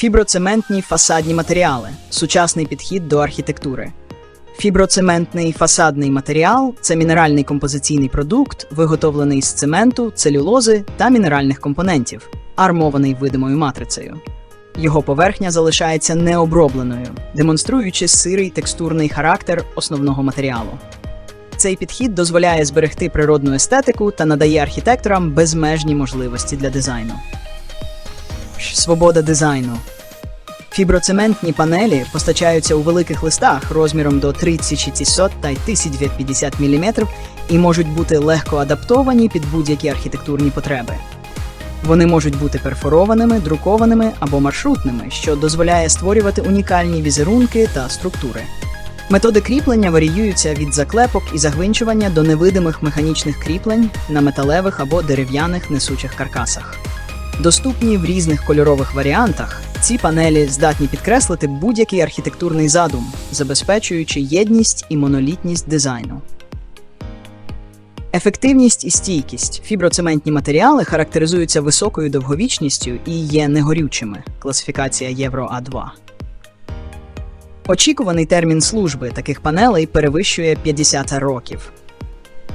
Фіброцементні фасадні матеріали сучасний підхід до архітектури. Фіброцементний фасадний матеріал це мінеральний композиційний продукт, виготовлений з цементу, целюлози та мінеральних компонентів, армований видимою матрицею. Його поверхня залишається необробленою, демонструючи сирий текстурний характер основного матеріалу. Цей підхід дозволяє зберегти природну естетику та надає архітекторам безмежні можливості для дизайну. Свобода дизайну. Фіброцементні панелі постачаються у великих листах розміром до 3600 та 1050 мм і можуть бути легко адаптовані під будь-які архітектурні потреби. Вони можуть бути перфорованими, друкованими або маршрутними, що дозволяє створювати унікальні візерунки та структури. Методи кріплення варіюються від заклепок і загвинчування до невидимих механічних кріплень на металевих або дерев'яних несучих каркасах. Доступні в різних кольорових варіантах, ці панелі здатні підкреслити будь-який архітектурний задум, забезпечуючи єдність і монолітність дизайну. Ефективність і стійкість. Фіброцементні матеріали характеризуються високою довговічністю і є негорючими. Класифікація Євро А2. Очікуваний термін служби таких панелей перевищує 50 років.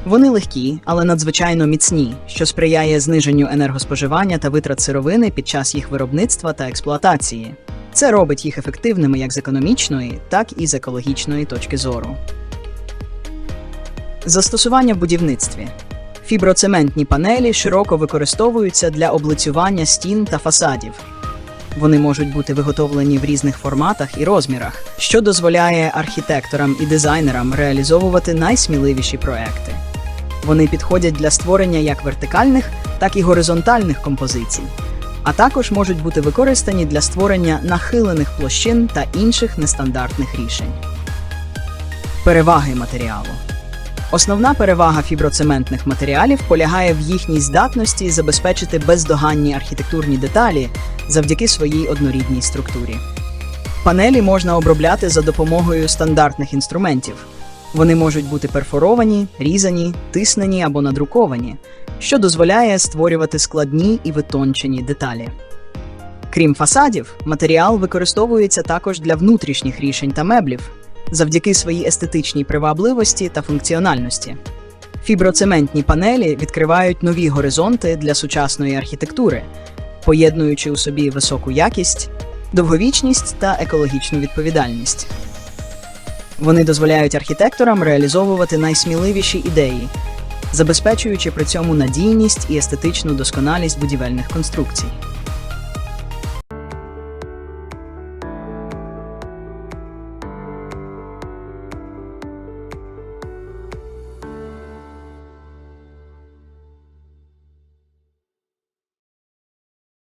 Вони легкі, але надзвичайно міцні, що сприяє зниженню енергоспоживання та витрат сировини під час їх виробництва та експлуатації. Це робить їх ефективними як з економічної, так і з екологічної точки зору. Застосування в будівництві. Фіброцементні панелі широко використовуються для облицювання стін та фасадів. Вони можуть бути виготовлені в різних форматах і розмірах, що дозволяє архітекторам і дизайнерам реалізовувати найсміливіші проекти. Вони підходять для створення як вертикальних, так і горизонтальних композицій, а також можуть бути використані для створення нахилених площин та інших нестандартних рішень. Переваги матеріалу. Основна перевага фіброцементних матеріалів полягає в їхній здатності забезпечити бездоганні архітектурні деталі завдяки своїй однорідній структурі. Панелі можна обробляти за допомогою стандартних інструментів. Вони можуть бути перфоровані, різані, тиснені або надруковані, що дозволяє створювати складні і витончені деталі. Крім фасадів, матеріал використовується також для внутрішніх рішень та меблів завдяки своїй естетичній привабливості та функціональності. Фіброцементні панелі відкривають нові горизонти для сучасної архітектури, поєднуючи у собі високу якість, довговічність та екологічну відповідальність. Вони дозволяють архітекторам реалізовувати найсміливіші ідеї, забезпечуючи при цьому надійність і естетичну досконалість будівельних конструкцій.